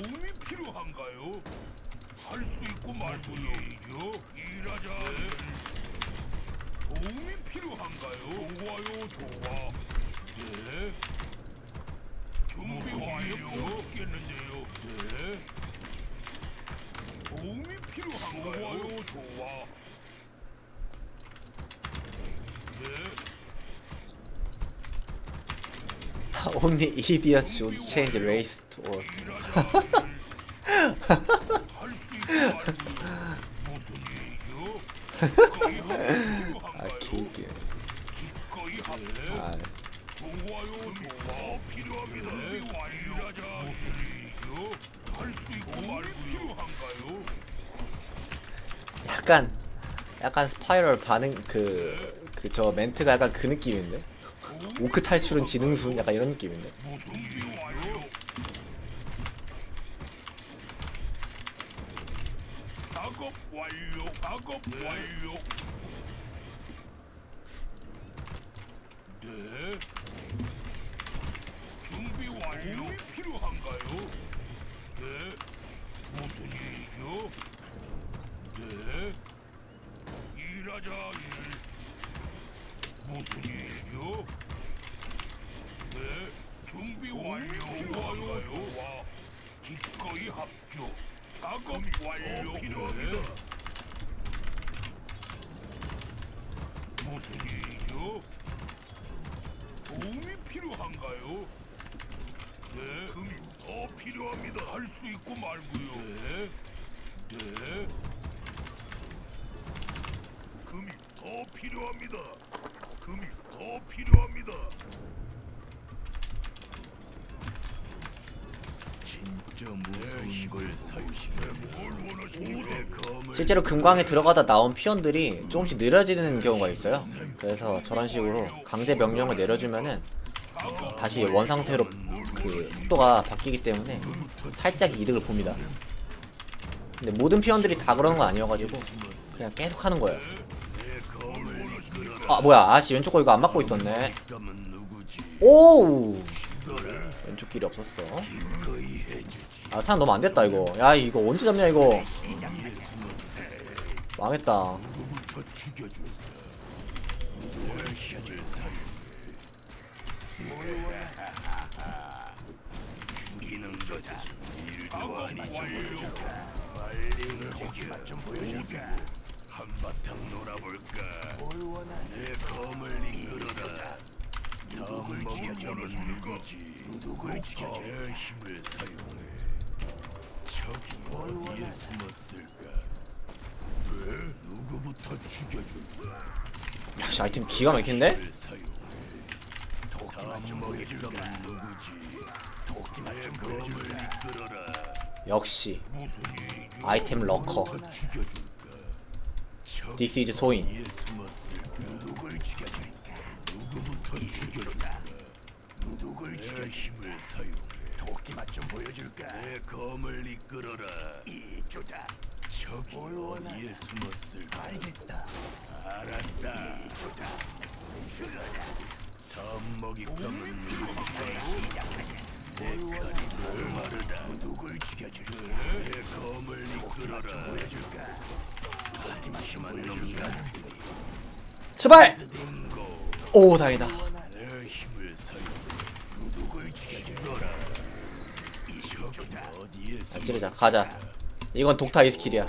도움이 필요한가요? 할 수 있고 말수 있죠. 일하자. 도움이 필요한가요? 좋아요, 좋아. 네. 준비 완료. 없겠는데요. 네. 도움이 필요한가요? 좋아요, 좋아. 네. Only idiots would change race to all. 아 합주. 아. 필요한가요? 약간 약간 스파이럴 반응 그 그 저 멘트가 약간 그 느낌인데. 오크 탈출은 지능순 약간 이런 느낌인데. 네. 네. 무슨 일이죠? 네. 일하자 일. 무슨 일이죠? 네. 준비 완료. 좋아요, 좋아. 기꺼이 합주. 작업 완료. 필요합니다. 무슨 일이죠? 도움이 필요한가요? 네. 금이 더 필요합니다. 할 수 있고 말고요. 네. 네. 금이 더 필요합니다. 금이 더 필요합니다. 실제로 금광에 들어가다 나온 피언들이 조금씩 느려지는 경우가 있어요. 그래서 저런 식으로 강제 명령을 내려주면은 다시 원 상태로 그 속도가 바뀌기 때문에 살짝 이득을 봅니다. 근데 모든 피언들이 다 그러는 건 아니어가지고 그냥 계속 하는 거예요. 아 뭐야 아씨 왼쪽 거 이거 안 맞고 있었네. 오우 왼쪽 길이 없었어. 아 사람 너무 안 됐다 이거. 야 이거 언제 잡냐 이거. 망했다. 한바탕 놀아볼까? 내 검을 이끌어라. 누구지? 누굴 죽여줘? 내 힘을 사용해. 적이 어디에 숨었을까? 왜? 누구부터 죽여줄까? 야 씨 아이템 기가 막힌데? 도끼만 좀 보여줄까? 누구지? 도끼만 좀 보여줄까? 역시? 아이템? 적이 This is 소인. 어디에 죽여줄까? 누구부터 죽여줄까? 누굴 죽여 힘을 사용해. 도끼만 좀 보여줄까? 내 검을 이끌어라. 이쪽다. 적이 어디에 숨었을까? 알겠다. 알았다. 이쪽다. 죽어라. 다음 먹잇감은 누구일까요? 내 칼이 목마르다. 누굴 죽여줄까? 내 검을 이끌어라. 보여줄까? 한심한 놈 같으니. 제발! 오 다행이다. 내 힘을 사용. 누굴 죽여주거라. 이 적이 어디에 아, 찌르자 가자. 이건 독타 이스킬이야.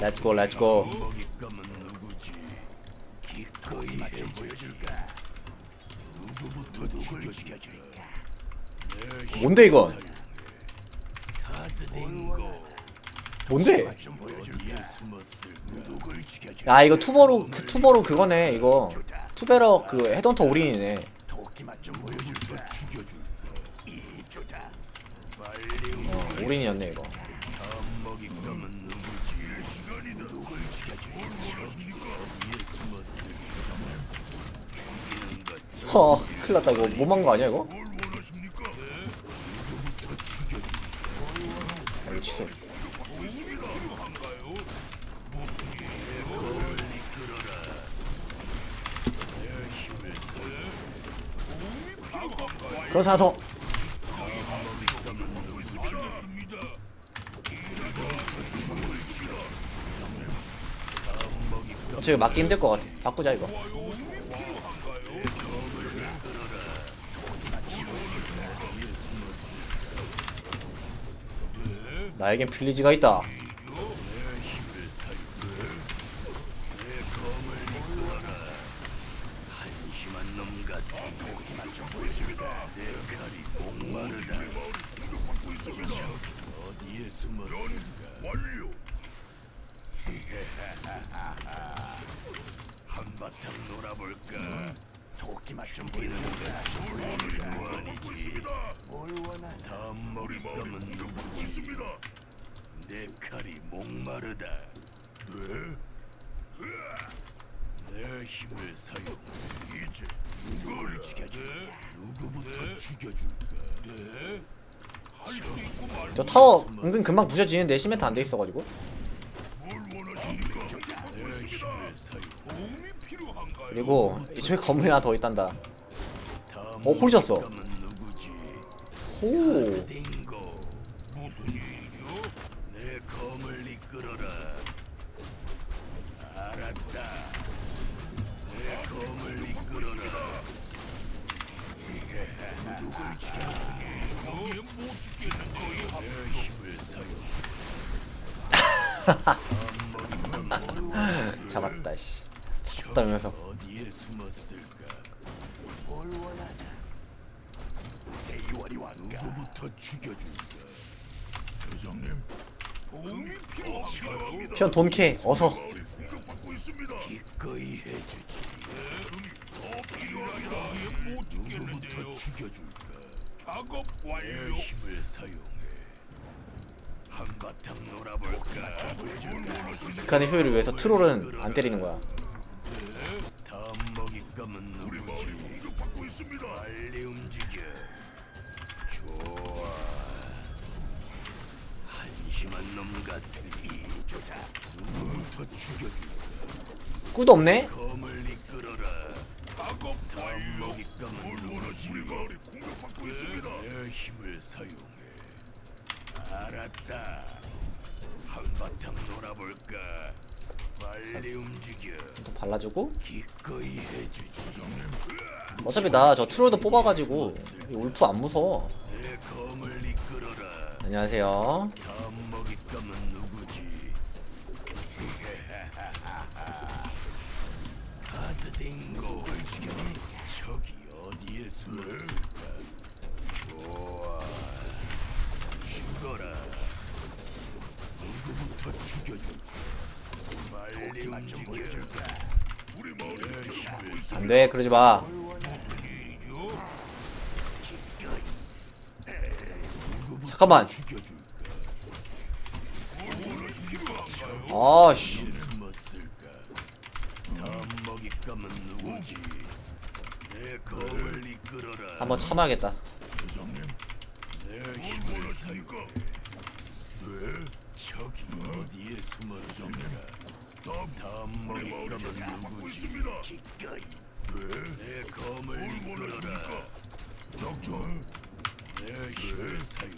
렛츠고 렛츠고. 뭔데 이건? 뭔데? 야 이거 투버로 그 투버로 그거네 이거. 투베러 그 헤던터 올인이네. 죽이는 것. 허 큰일났다 이거 못만 거 아니야 이거? 아, 이거? 그럼 하나 더. 먹잇감은 누구지? 어차피 맞기 힘들 것 같아. 바꾸자 이거. 나에겐 필리지가 있다 심한 놈 같아. 고기만 좀 보였습니다. 내 칼이 목마르다. 받고 있습니다. 어디에 숨었을까? 완료. 한바탕 놀아볼까? 좀 보이는가? 좋아하고 있습니다. 뭘 원하나? 다음 먹잇감은 누구고 있습니다. 내 칼이 목마르다. 네? 내 힘을 사용. 이제 누구를 죽여줄까? 누구부터 죽여줄까? 네. 할수 있고 말. 저 타워 은근 금방 부셔지는데 시멘트 안 돼 있어가지고 뭘 원하십니까? 내 힘을 사용. 도움이 필요한가요? 그리고 이쪽에 건물이 하나 더 있단다 어, 누구지? 오. 잡았다 씨 잡았다면서 숨었을까? 뭘 원하나? 대의원이 왔가? 누구부터 죽여줄까? 대장님, 도움이 필요한가요? 피언 돈캐 어서 있습니다. 기꺼이 해주지. 더 필요하다. 못 죽겠는데요. 죽여줄까? 작업 완료. 내 힘을 사용해. 한바탕 놀아볼까? 극한의 효율을 위해서 트롤은 안 때리는 거야 먹잇 감은 우리 마을이 공격받고 있습니다. 빨리 움직여. 좋아. 한심한 놈 같으니 조자. 누구부터 죽여줄까? 꿀도 없네 검을 이끌어라. 작업 누구지? 우리 마을이 공격받고 있습니다. 내 힘을 사용해. 알았다. 한바탕 놀아볼까? 빨리 움직여. 또 발라주고 기꺼이 해주지. 어차피 나 저 트롤도 뽑아가지고 이 울프 안 무서워 내 검을 이끌어라. 안녕하세요 다음 먹잇감은 안돼 그러지 마 잠깐만? 아씨. 한번 참아야겠다 어디에 숨었을까? 다음 먹잇감은 누구지? 내 검을 이끌어라. 적정. 내 힘을 사용.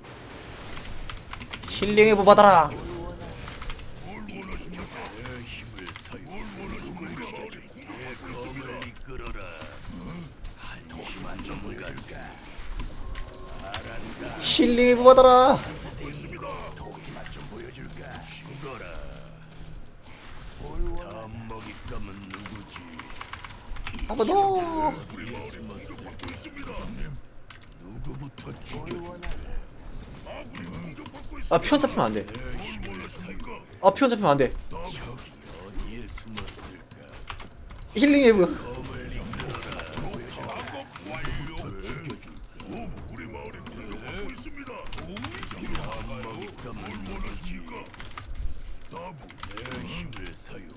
힐링의 부 받아라 내 힘을 사용. 내 검을 이끌어라. 힐링의 부 받아라 한 번 더. 아 피언 잡히면 힘을 사용. 아 피언 잡히면. 내 힘을 사용해.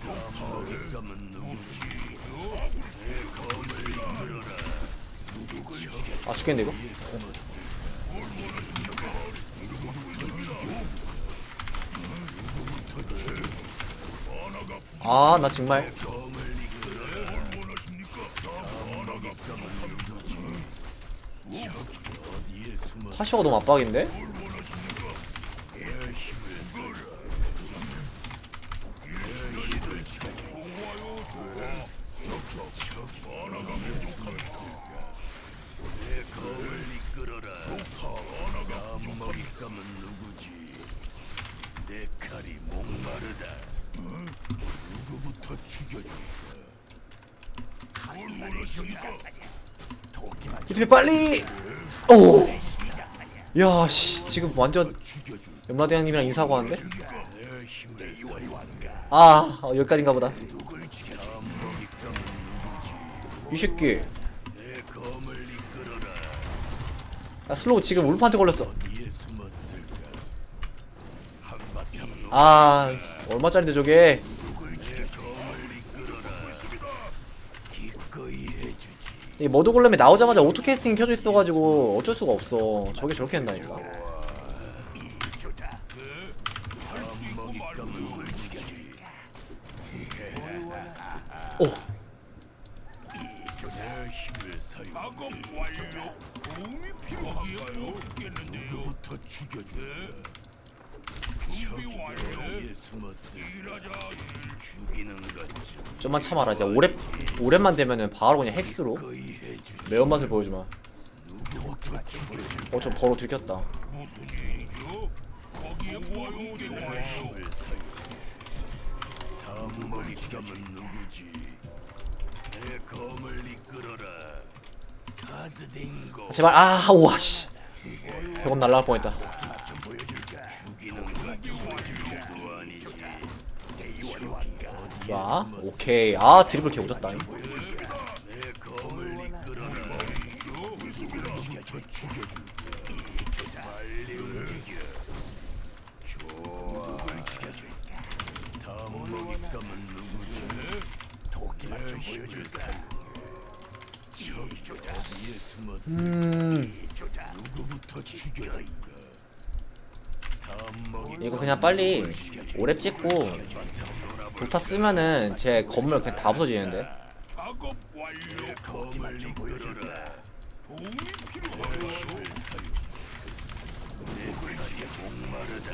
다음 먹잇감은 누구지? 내 검을 이끌어라. 누구를 죽여? 아 죽겠네 이거 아 나 정말? 파쇼가 너무 압박인데? 내 힘을 써라. 내 힘을 목마르다. 어? 누구부터 죽여줄까? 이렇게 빨리 오 야 씨 지금 완전? 연마대왕님이랑 인사하고 하는데? 아 어, 여기까지인가 보다? 이 새끼. 야 슬로우 지금 울프한테 걸렸어 아 얼마짜린데 저게 이 머드 골렘이 나오자마자 오토캐스팅 켜져 있어가지고 어쩔 수가 없어 저게 저렇게 죽여줄까? 오 좀만 참아라 이제 오랩 오랩만 되면은 바로 그냥 헥스로. 매운맛을 보여주마? 어저 버로 들켰다 제발 아 우와 씨 100원 날라갈 뻔했다 좀 보여줄까? 죽이는 거지. 누구 아니지? 대이원이 와 오케이 아 드리블 개 오졌다. 좋아. 다음 이거 그냥 빨리 오랩 찍고 도타 쓰면은 제 건물 그냥 다 부서지는데 작업 완료. 검을 이끌어라. 도움이 필요하여 힘을 사용. 내 불지에 목마르다.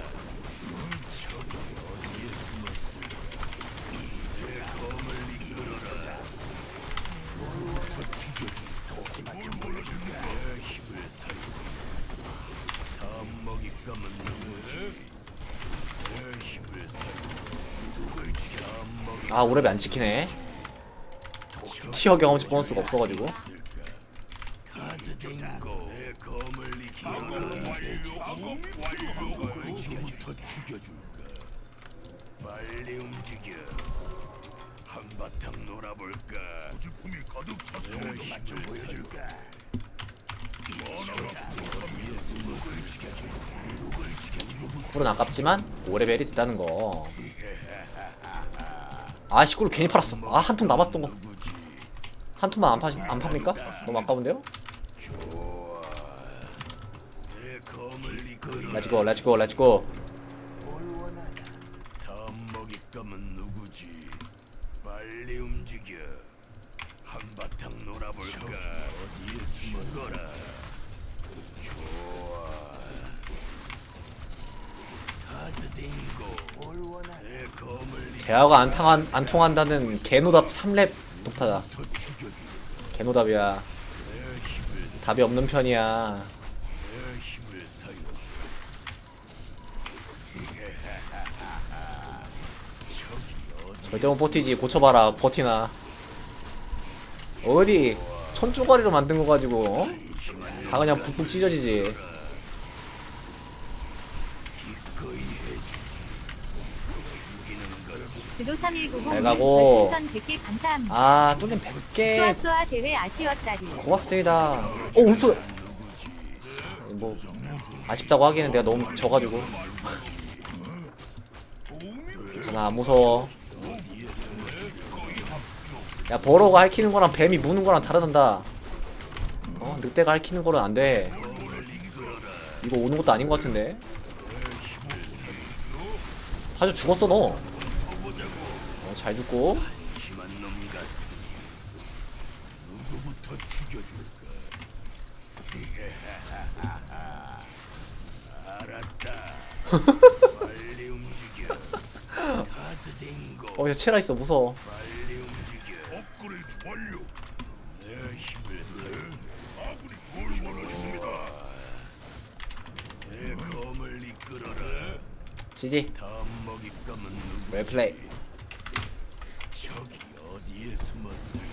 저기 어디에 숨었을까? 내 검을 이끌어라. 누구부터 죽여줄 도끼만 좀 보여줄까? 내 힘을 사용. 다음 먹잇감은 누구지? 내 힘을 사용. 누굴 죽여? 다음 먹잇 아 오랩이 안 찍히네 티어 경험치 보너스가 없어가지고 뿔은 아깝지만 오레벨이 있다는 거. 아 시골 괜히 팔았어. 아 한 통 남았던 거. 한 통만 안 파, 안 팝니까? 너무 아까운데요? 렛츠고 렛츠고 렛츠고. 한바탕 놀아볼까? 어디에 숨었어라? 좋아. 카드딩고. 내 검을 대화가 안, 통한, 안 통한다는 개노답 3렙 독타다. 개노답이야. 답이 없는 편이야. 절대 못 버티지. 고쳐봐라. 버티나. 어디 천조가리로 만든 거 가지고 어? 다 그냥 푹푹 찢어지지. 기꺼이 해주지. 죽이는 거 지. 지도 3190잘 가고. 별풍선 100개 감사합니다. 아 뚜님 100개 수아수아 대회 아쉬웠다리. 고맙습니다. 오 울프. 뭐 아쉽다고 하기에는 내가 너무 져가지고. 괜찮아 안 무서워. 야 버러가 핥히는 거랑 뱀이 무는 거랑 다르단다. 어 늑대가 핥히는 거는 안 돼. 이거 오는 것도 아닌 것 같은데. 아주 죽었어 너. 어, 잘 죽고. 어야 체라 있어 무서워. 지지. 웰플레이 저기 어디에 숨었을까?